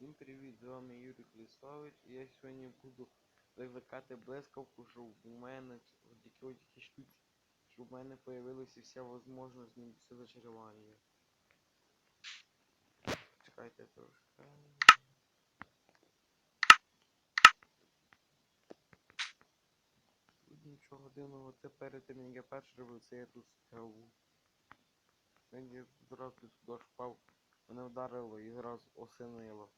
Всім привіт, з вами Юрій Клісович і я сьогодні буду викликати блискавку, щоб у мене ось такій штуці, щоб у мене появилася вся можливість все зачарування. Чекайте трошки. Тут нічого дивного, це перед тим як я перший робив, це я тут траву. Сьогодні зразу дощ впав, мене вдарило і зразу осенило.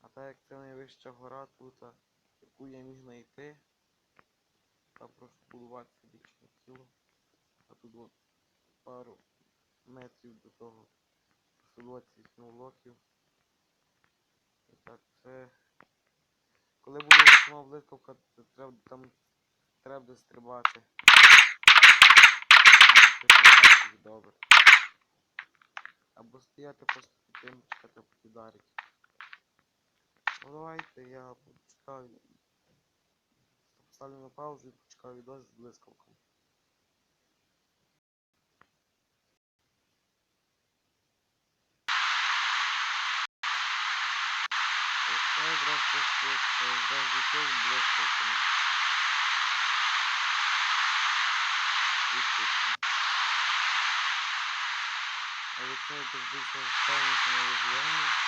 А так як це найвища гора тут, яку я міг знайти, та просто будувати фізичне тіло. А тут от пару метрів до того 128 блоків. І так, це. Коли буде сама блискавка, то треба там треба буде стрибати. Добре. Або стояти просто тим, чекати поки дарить. Ну давайте я почекаю. Поставлю на паузу і почекаю відос з блискавком. Оце якраз те, що це якраз дійшов з блискавками. Успішно. Але це дождися ставимося на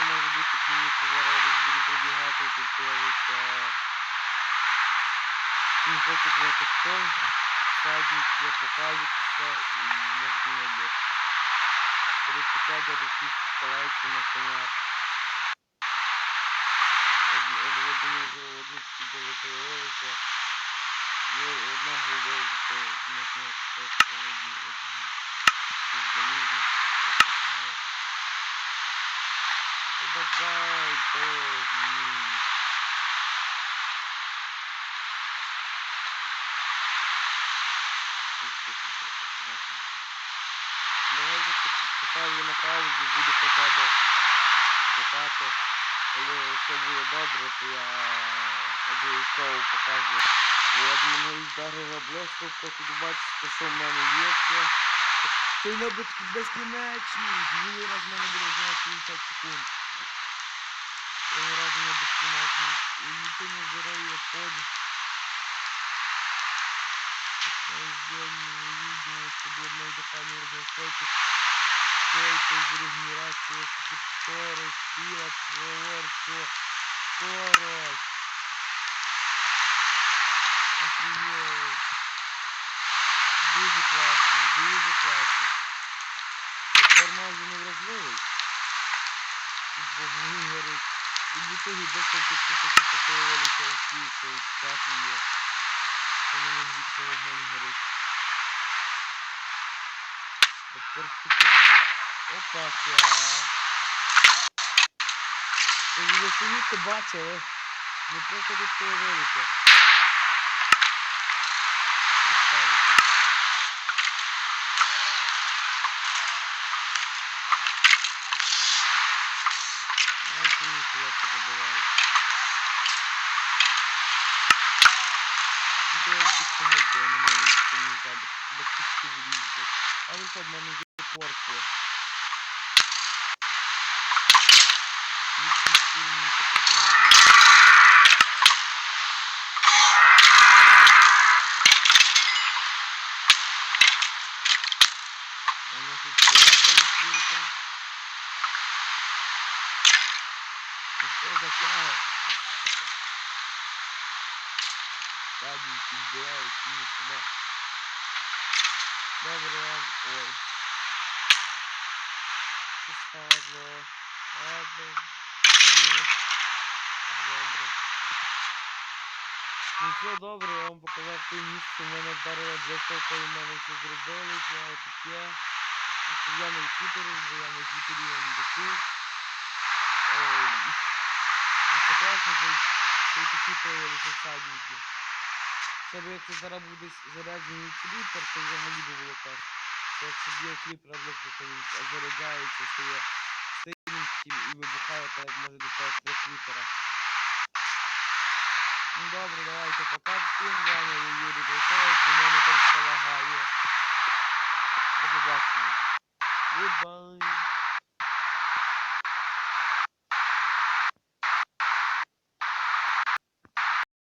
що може бути пізніше зараз десь буду пробігати, тут появиться не хочу знати хто, всадники, апокаліпсиса і може бути. Короче, п'ять або шість скалайки на конях. Одні вже одні чудово появилися. І одного вбили, то на коня просто мій. Ух трохи страшно. Давайте по- поставлю на паузу, буду хоча б чекати. Коли все буде добре, то я обов'язково покажу. От мене вдарила блискавка, тут бачите, що в мене є все. Цей набит безкінечність. Минулий раз в мене знову 50 секунд. Цього разу не безкінечність. І ніхто не здоров'я входить. Рождение видимо, свободное дыхание разнастойкость, стойкость, регенерация, скорость, сила, проворство, скорость. Офигеть. Дуже класно, дуже класно. Тепер майже не вразливий. Тут Вогні горить. І до того декілька тисячі появилися освіти, так і є. Тому не звідси вогонь горить. Тепер тільки... Опа, ця. Ви самі це бачили. Ми просто тут появилися. Поставиться. Знаєте, ні, як це забувають. Ну, то я підтягайте, я не можу це не ззаду. Бо кістки влізуть. Але що, в мене є порція. Ну що за кого? Садники збирають мені сюди. Добре, ой. Ладно, ладно, є. Добре. Ну все добре, я вам показав те місце, в мене вдарила блискавка і в мене все зробили, знаю таке. Тобто я на Юпітері, бо я на Юпітері я не такий. це класно, що, що і такі появилися всадники. Це б якщо зараз буде заряджений кліпер, то взагалі би було Так Це якщо б'є кліпер, то він заряджається, стає сильним таким і вибухає, так як може достати три кліпера. Ну добре, давайте пока всім вами я Юрій Бойкова, з мене там лагає. До побачення. Goodbye.